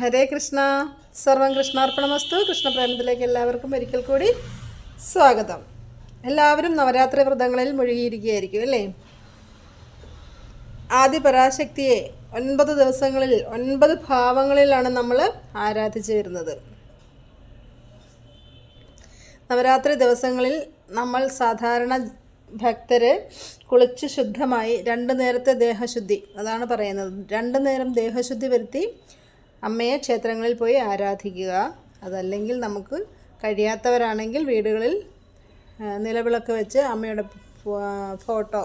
ഹരേ കൃഷ്ണ. സർവം കൃഷ്ണാർപ്പണമസ്തു. കൃഷ്ണപ്രേമത്തിലേക്ക് എല്ലാവർക്കും ഒരിക്കൽ കൂടി സ്വാഗതം. എല്ലാവരും നവരാത്രി വ്രതങ്ങളിൽ മുഴുകിയിരിക്കുകയായിരിക്കും അല്ലേ? ആദ്യ പരാശക്തിയെ ഒൻപത് ദിവസങ്ങളിൽ ഒൻപത് ഭാവങ്ങളിലാണ് നമ്മൾ ആരാധിച്ചു വരുന്നത്. നവരാത്രി ദിവസങ്ങളിൽ നമ്മൾ സാധാരണ ഭക്തര് കുളിച്ച് ശുദ്ധമായി രണ്ട് നേരത്തെ ദേഹശുദ്ധി അതാണ് പറയുന്നത്. രണ്ട് നേരം ദേഹശുദ്ധി വരുത്തി അമ്മയെ ക്ഷേത്രങ്ങളിൽ പോയി ആരാധിക്കുക. അതല്ലെങ്കിൽ നമുക്ക് കഴിയാത്തവരാണെങ്കിൽ വീടുകളിൽ നിലവിളക്ക് വെച്ച് അമ്മയുടെ ഫോട്ടോ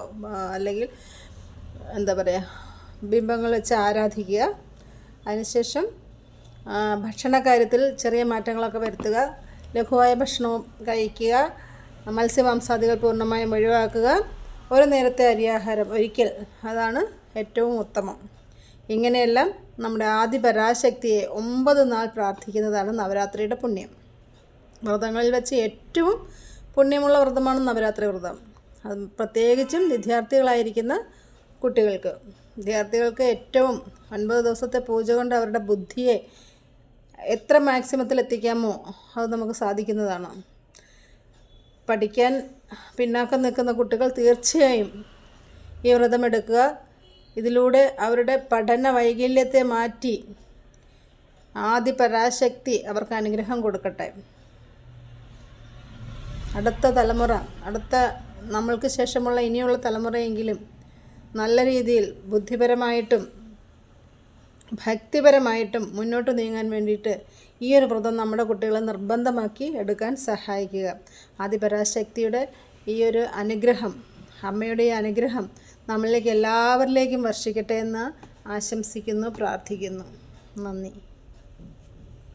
അല്ലെങ്കിൽ എന്താ പറയുക ബിംബങ്ങൾ വെച്ച് ആരാധിക്കുക. അതിനുശേഷം ഭക്ഷണ കാര്യത്തിൽ ചെറിയ മാറ്റങ്ങളൊക്കെ വരുത്തുക. ലഘുവായ ഭക്ഷണവും കഴിക്കുക. മത്സ്യമാംസാദികൾ പൂർണമായും ഒഴിവാക്കുക. ഒരു നേരത്തെ അരിയാഹാരം ഒരിക്കൽ. അതാണ് ഏറ്റവും ഉത്തമം. ഇങ്ങനെയെല്ലാം നമ്മുടെ ആദ്യ പരാശക്തിയെ ഒമ്പത് നാൾ പ്രാർത്ഥിക്കുന്നതാണ് നവരാത്രിയുടെ പുണ്യം. വ്രതങ്ങളിൽ വെച്ച് ഏറ്റവും പുണ്യമുള്ള വ്രതമാണ് നവരാത്രി വ്രതം. അത് പ്രത്യേകിച്ചും വിദ്യാർത്ഥികളായിരിക്കുന്ന കുട്ടികൾക്ക് വിദ്യാർത്ഥികൾക്ക് ഏറ്റവും ഒൻപത് ദിവസത്തെ പൂജ കൊണ്ട് അവരുടെ ബുദ്ധിയെ എത്ര മാക്സിമത്തിൽ എത്തിക്കാമോ അത് നമുക്ക് സാധിക്കുന്നതാണ്. പഠിക്കാൻ പിന്നാക്കം നിൽക്കുന്ന കുട്ടികൾ തീർച്ചയായും ഈ വ്രതമെടുക്കുക. ഇതിലൂടെ അവരുടെ പഠന വൈകല്യത്തെ മാറ്റി ആദ്യ പരാശക്തി അവർക്ക് അനുഗ്രഹം കൊടുക്കട്ടെ. അടുത്ത തലമുറ അടുത്ത നമ്മൾക്ക് ശേഷമുള്ള ഇനിയുള്ള തലമുറയെങ്കിലും നല്ല രീതിയിൽ ബുദ്ധിപരമായിട്ടും ഭക്തിപരമായിട്ടും മുന്നോട്ട് നീങ്ങാൻ വേണ്ടിയിട്ട് ഈ ഒരു വ്രതം നമ്മുടെ കുട്ടികളെ നിർബന്ധമാക്കി എടുക്കാൻ സഹായിക്കുക. ആദിപരാശക്തിയുടെ ഈ ഒരു അനുഗ്രഹം അമ്മയുടെ അനുഗ്രഹം നമ്മളിലേക്ക് എല്ലാവരിലേക്കും വർഷിക്കട്ടെ എന്ന് ആശംസിക്കുന്നു പ്രാർത്ഥിക്കുന്നു. നന്ദി.